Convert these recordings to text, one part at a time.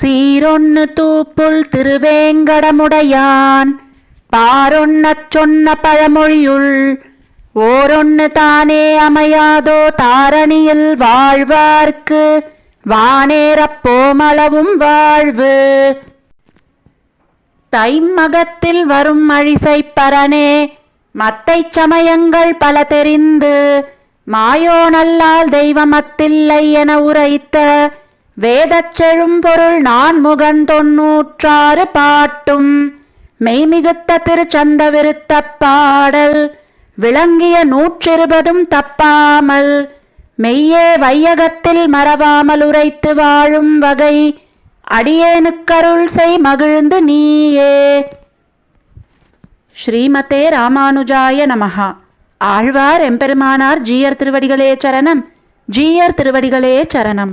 சீரொன்னு தூப்புள் திருவேங்கடமுடையான். பாரொன்னச் சொன்ன பழமொழியுள் ஓரொன்னு தானே அமையாதோ தாரணியில் வாழ்வார்க்கு. வானேரப்போமளவும் வாழ்வு. தைம்மகத்தில் வரும் அழிசைப் பரனே மத்தைச் சமயங்கள் பல தெரிந்து. மாயோனல்லால் தெய்வமத்தில்லை என உரைத்த வேதச்செழும் பொருள் நான் முகன் தொன்னூற்றாறு பாட்டும். மெய்மிகுத்த திருச்சந்த விருத்த பாடல். விளங்கிய நூற்றிருபதும் தப்பாமல். மெய்யே வையகத்தில் மறவாமல் உரைத்து வாழும் வகை. அடியேனுக்கருள் செய் மகிழ்ந்து நீயே. ஸ்ரீமதே ராமானுஜாய நமஹா. ஆழ்வார் எம்பெருமானார் ஜீயர் திருவடிகளே சரணம். ஜீயர் திருவடிகளே சரணம்.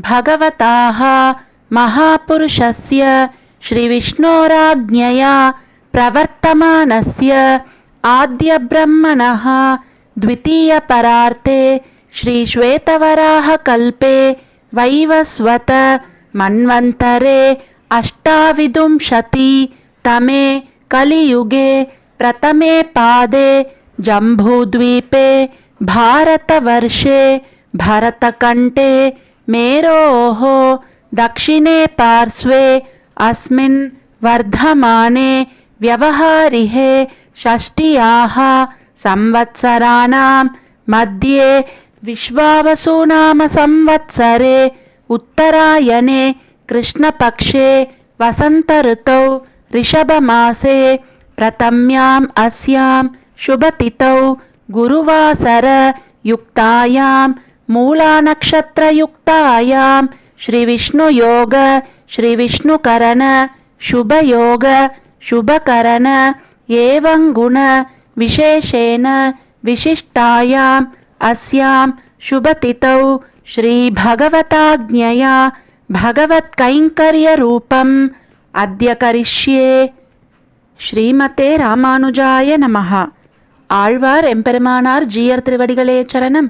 श्रीभगवताः महापुरुषस्य श्रीविष्णोराज्ञया प्रवर्तमानस्य आद्यब्रह्मणः द्वितीयपरार्ते श्रीश्वेतवराहकल्पे वैवस्वत मन्वन्तरे अष्टाविंशति तमे कलियुगे प्रथमे पादे जम्बूद्वीपे भारतवर्षे भरतकण्ठे मेरोः दक्षिणे पार्श्वे अस्मिन् वर्धमाने व्यवहारिहे षष्ट्याः संवत्सराणां मध्ये विश्वावसुनामसंवत्सरे उत्तरायणे कृष्णपक्षे वसन्तऋतौ ऋषभमासे प्रथम्याम् अस्यां शुभतिथौ गुरुवासरयुक्तायां मूलानक्षत्रयुक्तायां श्रीविष्णुयोग श्रीविष्णुकरण शुभयोग शुभकरण एवं गुणविशेषेण विशिष्टायाम् अस्यां शुभतिथौ श्रीभगवताज्ञया भगवत्कैङ्कर्यरूपम् अद्य करिष्ये ஸ்ரீமதே ராமானுஜாய நமஹா ஆழ்வார் எம்பெருமானார் ஜீயர் திருவடிகளே சரணம்